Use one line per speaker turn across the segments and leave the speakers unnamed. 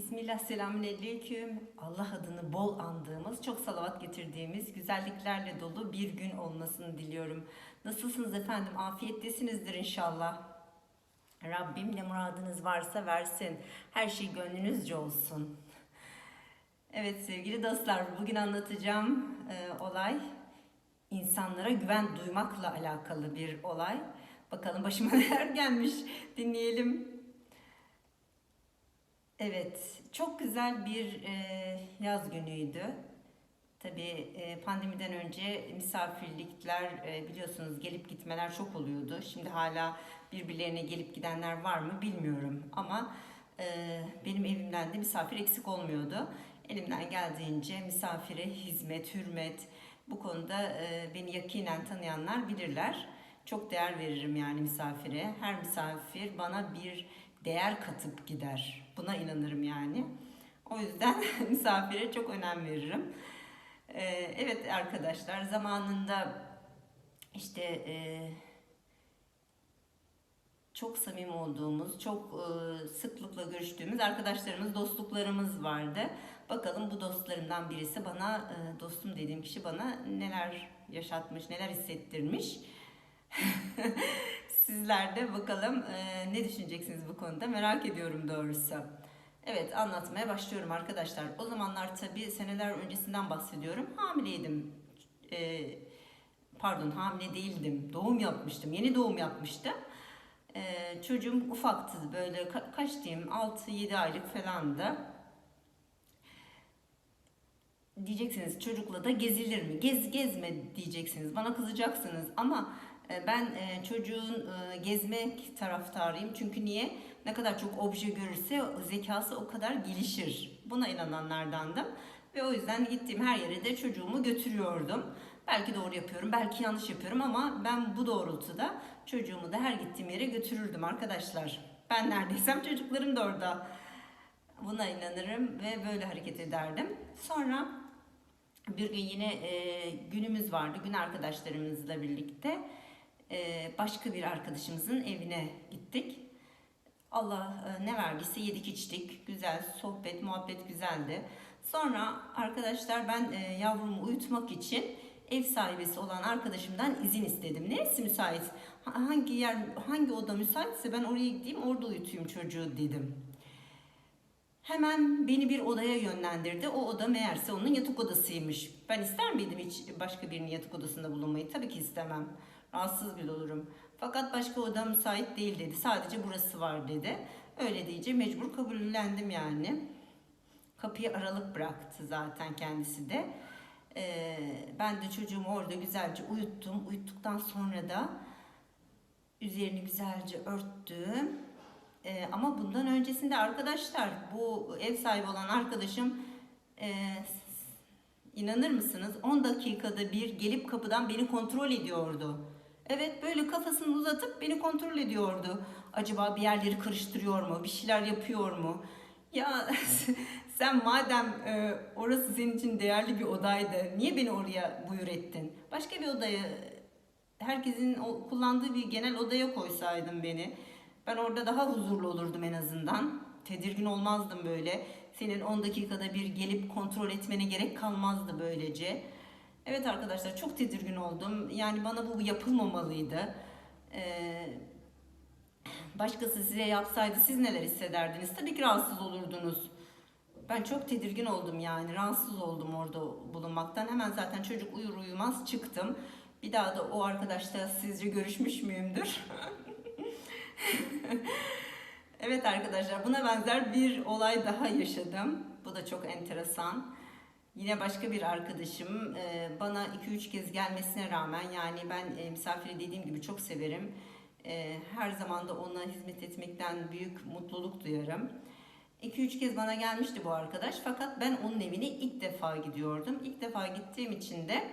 Bismillah, selamünaleyküm. Allah adını bol andığımız, çok salavat getirdiğimiz, güzelliklerle dolu bir gün olmasını diliyorum. Nasılsınız efendim? Afiyettesinizdir inşallah. Rabbim ne muradınız varsa versin. Her şey gönlünüzce olsun. Evet sevgili dostlar, bugün anlatacağım e, olay insanlara güven duymakla alakalı bir olay. Bakalım başıma neler gelmiş dinleyelim. Evet, çok güzel bir e, yaz günüydü. Tabii e, pandemiden önce misafirlikler e, biliyorsunuz gelip gitmeler çok oluyordu. Şimdi hala birbirlerine gelip gidenler var mı bilmiyorum ama e, benim evimden de misafir eksik olmuyordu. Elimden geldiğince misafire hizmet, hürmet bu konuda e, beni yakinen tanıyanlar bilirler. Çok değer veririm yani misafire. Her misafir bana bir değer katıp gider. Buna inanırım yani. O yüzden misafire çok önem veririm. Ee, evet arkadaşlar zamanında işte e, çok samimi olduğumuz, çok e, sıklıkla görüştüğümüz arkadaşlarımız, dostluklarımız vardı. Bakalım bu dostlarımdan birisi bana, e, dostum dediğim kişi bana neler yaşatmış, neler hissettirmiş. Sizler de bakalım e, ne düşüneceksiniz bu konuda merak ediyorum doğrusu. Evet anlatmaya başlıyorum arkadaşlar. O zamanlar tabii seneler öncesinden bahsediyorum. Hamileydim. E, pardon hamile değildim. Doğum yapmıştım. Yeni doğum yapmıştım. E, çocuğum ufaktı böyle ka- kaç diyeyim 6-7 aylık falandı. Diyeceksiniz çocukla da gezilir mi? Gez gezme diyeceksiniz. Bana kızacaksınız ama ben e, çocuğun e, gezmek taraftarıyım. Çünkü niye? Ne kadar çok obje görürse zekası o kadar gelişir. Buna inananlardandım. Ve o yüzden gittiğim her yere de çocuğumu götürüyordum. Belki doğru yapıyorum, belki yanlış yapıyorum ama ben bu doğrultuda çocuğumu da her gittiğim yere götürürdüm arkadaşlar. Ben neredeysem çocuklarım da orada. Buna inanırım ve böyle hareket ederdim. Sonra bir gün yine e, günümüz vardı. Gün arkadaşlarımızla birlikte e, başka bir arkadaşımızın evine gittik. Allah e, ne verdiyse yedik içtik. Güzel sohbet, muhabbet güzeldi. Sonra arkadaşlar ben e, yavrumu uyutmak için ev sahibesi olan arkadaşımdan izin istedim. Neresi müsait? Ha- Hangi yer, hangi oda müsaitse ben oraya gideyim, orada uyutayım çocuğu dedim. Hemen beni bir odaya yönlendirdi. O oda meğerse onun yatak odasıymış. Ben ister miydim hiç başka birinin yatak odasında bulunmayı? Tabii ki istemem. Rahatsız bile olurum. Fakat başka oda müsait değil dedi. Sadece burası var dedi. Öyle deyince mecbur kabullendim yani. Kapıyı aralık bıraktı zaten kendisi de. Ee, ben de çocuğumu orada güzelce uyuttum. Uyuttuktan sonra da üzerini güzelce örttüm. Ee, ama bundan öncesinde arkadaşlar bu ev sahibi olan arkadaşım e, inanır mısınız 10 dakikada bir gelip kapıdan beni kontrol ediyordu. Evet böyle kafasını uzatıp beni kontrol ediyordu. Acaba bir yerleri karıştırıyor mu? Bir şeyler yapıyor mu? Ya sen madem e, orası senin için değerli bir odaydı niye beni oraya buyur ettin? Başka bir odaya herkesin o, kullandığı bir genel odaya koysaydın beni. Ben orada daha huzurlu olurdum en azından. Tedirgin olmazdım böyle. Senin 10 dakikada bir gelip kontrol etmene gerek kalmazdı böylece. Evet arkadaşlar çok tedirgin oldum. Yani bana bu yapılmamalıydı. Ee, başkası size yapsaydı siz neler hissederdiniz? Tabii ki rahatsız olurdunuz. Ben çok tedirgin oldum yani. Rahatsız oldum orada bulunmaktan. Hemen zaten çocuk uyur uyumaz çıktım. Bir daha da o arkadaşla sizce görüşmüş müyümdür? evet arkadaşlar buna benzer bir olay daha yaşadım. Bu da çok enteresan. Yine başka bir arkadaşım e, bana 2-3 kez gelmesine rağmen yani ben e, misafiri dediğim gibi çok severim. E, Her zaman da ona hizmet etmekten büyük mutluluk duyarım. 2-3 kez bana gelmişti bu arkadaş fakat ben onun evine ilk defa gidiyordum. İlk defa gittiğim için de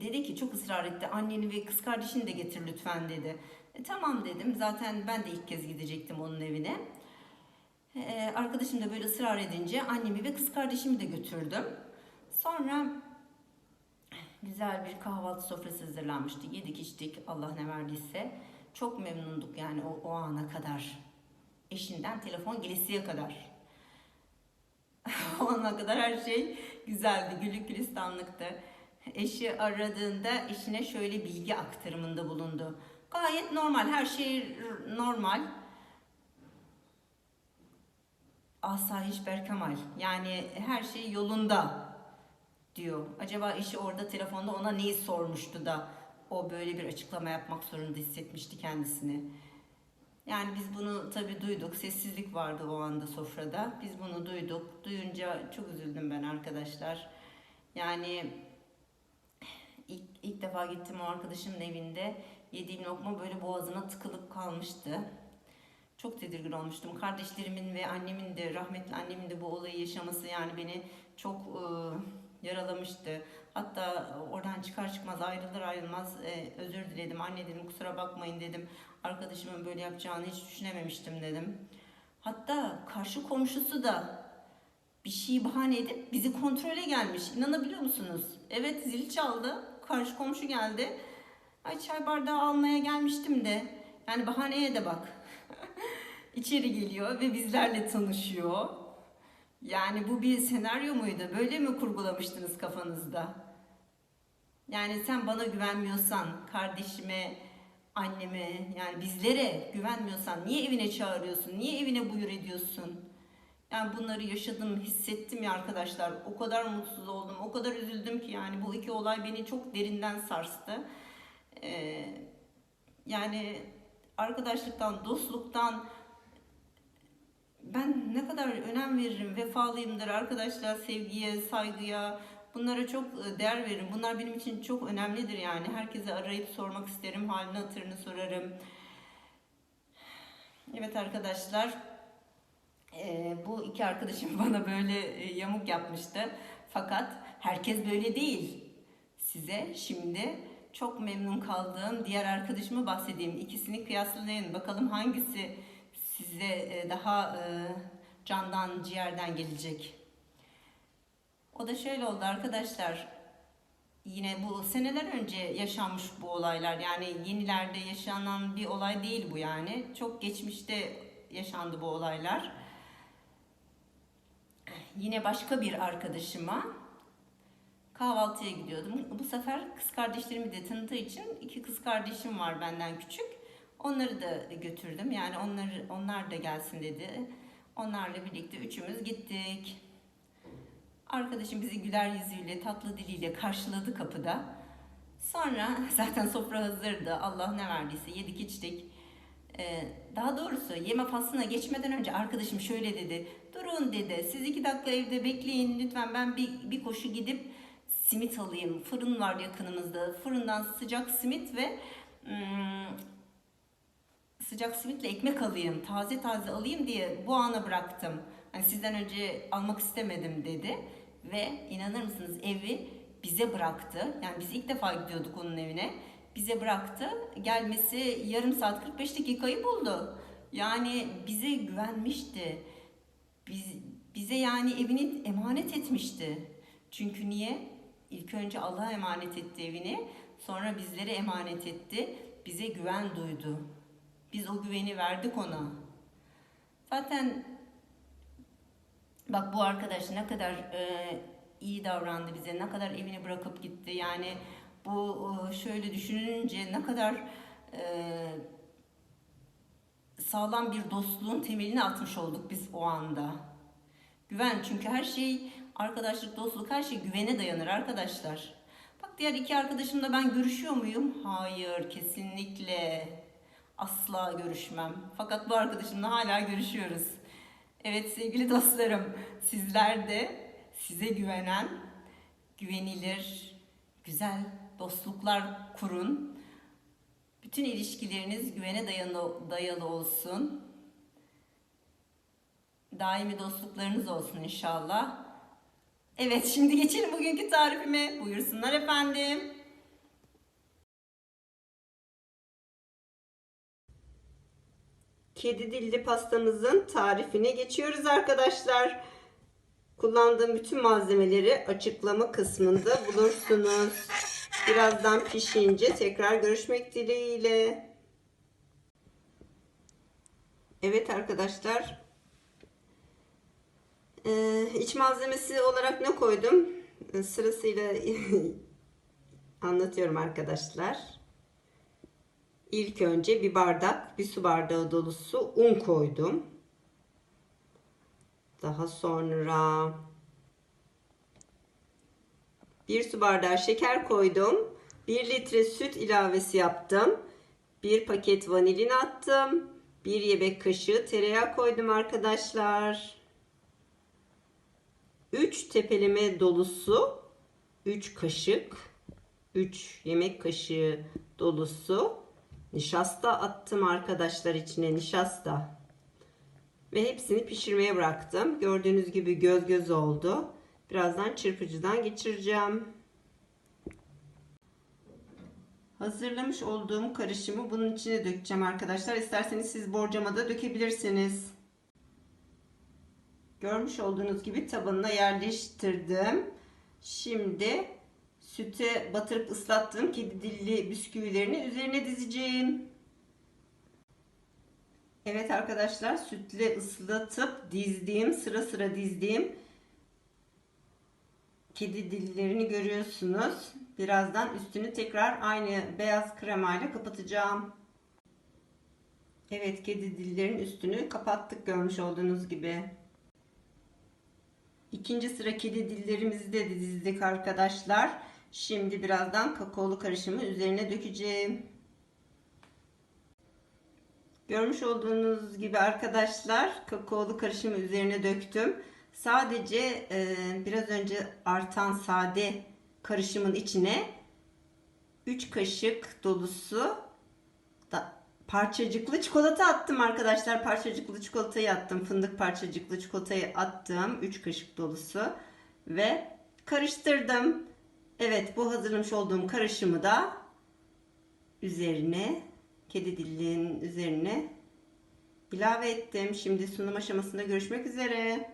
dedi, ki çok ısrar etti anneni ve kız kardeşini de getir lütfen dedi. Tamam dedim zaten ben de ilk kez gidecektim onun evine. E, arkadaşım da böyle ısrar edince annemi ve kız kardeşimi de götürdüm. Sonra güzel bir kahvaltı sofrası hazırlanmıştı. Yedik içtik Allah ne verdiyse. Çok memnunduk yani o, o ana kadar. Eşinden telefon gelesiye kadar. Ona kadar her şey güzeldi, güllük gülistanlıktı. Eşi aradığında eşine şöyle bilgi aktarımında bulundu. Gayet normal, her şey normal. Asayiş Berkemal. Yani her şey yolunda diyor. Acaba eşi orada telefonda ona neyi sormuştu da o böyle bir açıklama yapmak zorunda hissetmişti kendisini. Yani biz bunu tabii duyduk. Sessizlik vardı o anda sofrada. Biz bunu duyduk. Duyunca çok üzüldüm ben arkadaşlar. Yani ilk, ilk defa gittim o arkadaşımın evinde. Yediğim lokma böyle boğazına tıkılıp kalmıştı. Çok tedirgin olmuştum. Kardeşlerimin ve annemin de, rahmetli annemin de bu olayı yaşaması yani beni çok e, yaralamıştı. Hatta oradan çıkar çıkmaz ayrılır ayrılmaz e, özür diledim. Anne dedim kusura bakmayın dedim. Arkadaşımın böyle yapacağını hiç düşünememiştim dedim. Hatta karşı komşusu da bir şeyi bahane edip bizi kontrole gelmiş. İnanabiliyor musunuz? Evet zil çaldı. Karşı komşu geldi. Ay çay bardağı almaya gelmiştim de. Yani bahaneye de bak. İçeri geliyor ve bizlerle tanışıyor. Yani bu bir senaryo muydu? Böyle mi kurgulamıştınız kafanızda? Yani sen bana güvenmiyorsan, kardeşime, anneme, yani bizlere güvenmiyorsan niye evine çağırıyorsun? Niye evine buyur ediyorsun? Yani bunları yaşadım, hissettim ya arkadaşlar. O kadar mutsuz oldum, o kadar üzüldüm ki yani bu iki olay beni çok derinden sarstı. Ee, yani arkadaşlıktan, dostluktan ben ne kadar önem veririm, vefalıyımdır arkadaşlar, sevgiye, saygıya. Bunlara çok e, değer veririm. Bunlar benim için çok önemlidir yani. Herkese arayıp sormak isterim, halini hatırını sorarım. Evet arkadaşlar, e, bu iki arkadaşım bana böyle e, yamuk yapmıştı. Fakat herkes böyle değil. Size şimdi çok memnun kaldığım diğer arkadaşımı bahsedeyim. İkisini kıyaslayın. Bakalım hangisi size e, daha e, candan, ciğerden gelecek. O da şöyle oldu arkadaşlar. Yine bu seneler önce yaşanmış bu olaylar. Yani yenilerde yaşanan bir olay değil bu yani. Çok geçmişte yaşandı bu olaylar. Yine başka bir arkadaşıma kahvaltıya gidiyordum. Bu sefer kız kardeşlerimi de tanıdığı için iki kız kardeşim var benden küçük. Onları da götürdüm. Yani onları onlar da gelsin dedi. Onlarla birlikte üçümüz gittik. Arkadaşım bizi güler yüzüyle, tatlı diliyle karşıladı kapıda. Sonra zaten sofra hazırdı. Allah ne verdiyse yedik içtik. Ee, daha doğrusu yeme faslına geçmeden önce arkadaşım şöyle dedi. Durun dedi. Siz iki dakika evde bekleyin lütfen. Ben bir, bir koşu gidip simit alayım. Fırın var yakınımızda. Fırından sıcak simit ve hmm, sıcak simitle ekmek alayım. Taze taze alayım diye bu ana bıraktım. Hani sizden önce almak istemedim dedi. Ve inanır mısınız evi bize bıraktı. Yani biz ilk defa gidiyorduk onun evine. Bize bıraktı. Gelmesi yarım saat 45 dakikayı buldu. Yani bize güvenmişti. Biz, bize yani evini emanet etmişti. Çünkü niye? İlk önce Allah'a emanet etti evini. Sonra bizlere emanet etti. Bize güven duydu. Biz o güveni verdik ona. Zaten bak bu arkadaş ne kadar e, iyi davrandı bize, ne kadar evini bırakıp gitti. Yani bu e, şöyle düşününce ne kadar e, sağlam bir dostluğun temelini atmış olduk biz o anda. Güven çünkü her şey arkadaşlık, dostluk her şey güvene dayanır arkadaşlar. Bak diğer iki arkadaşımla ben görüşüyor muyum? Hayır, kesinlikle. Asla görüşmem. Fakat bu arkadaşımla hala görüşüyoruz. Evet sevgili dostlarım, sizler de size güvenen, güvenilir, güzel dostluklar kurun. Bütün ilişkileriniz güvene dayalı, dayalı olsun. Daimi dostluklarınız olsun inşallah. Evet şimdi geçelim bugünkü tarifime. Buyursunlar efendim. Kedi dilli pastamızın tarifine geçiyoruz arkadaşlar. Kullandığım bütün malzemeleri açıklama kısmında bulursunuz. Birazdan pişince tekrar görüşmek dileğiyle. Evet arkadaşlar. Ee, iç malzemesi olarak ne koydum? Sırasıyla anlatıyorum arkadaşlar. İlk önce bir bardak, bir su bardağı dolusu un koydum. Daha sonra bir su bardağı şeker koydum. 1 litre süt ilavesi yaptım. Bir paket vanilin attım. Bir yemek kaşığı tereyağı koydum arkadaşlar. 3 tepeleme dolusu 3 kaşık 3 yemek kaşığı dolusu nişasta attım arkadaşlar içine nişasta. Ve hepsini pişirmeye bıraktım. Gördüğünüz gibi göz göz oldu. Birazdan çırpıcıdan geçireceğim. Hazırlamış olduğum karışımı bunun içine dökeceğim arkadaşlar. İsterseniz siz borcamada dökebilirsiniz. Görmüş olduğunuz gibi tabanına yerleştirdim. Şimdi süte batırıp ıslattığım kedi dilli bisküvilerini üzerine dizeceğim. Evet arkadaşlar sütle ıslatıp dizdiğim sıra sıra dizdiğim kedi dillerini görüyorsunuz. Birazdan üstünü tekrar aynı beyaz kremayla kapatacağım. Evet kedi dillerin üstünü kapattık görmüş olduğunuz gibi. İkinci sıra kedi dillerimizi de dizdik arkadaşlar. Şimdi birazdan kakaolu karışımı üzerine dökeceğim. Görmüş olduğunuz gibi arkadaşlar kakaolu karışımı üzerine döktüm. Sadece e, biraz önce artan sade karışımın içine 3 kaşık dolusu da parçacıklı çikolata attım arkadaşlar. Parçacıklı çikolatayı attım. Fındık parçacıklı çikolatayı attım. 3 kaşık dolusu ve karıştırdım. Evet bu hazırlamış olduğum karışımı da üzerine kedi dillinin üzerine ilave ettim. Şimdi sunum aşamasında görüşmek üzere.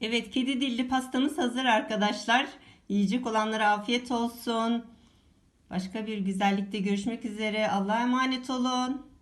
Evet kedi dilli pastamız hazır arkadaşlar. Yiyecek olanlara afiyet olsun. Başka bir güzellikte görüşmek üzere. Allah'a emanet olun.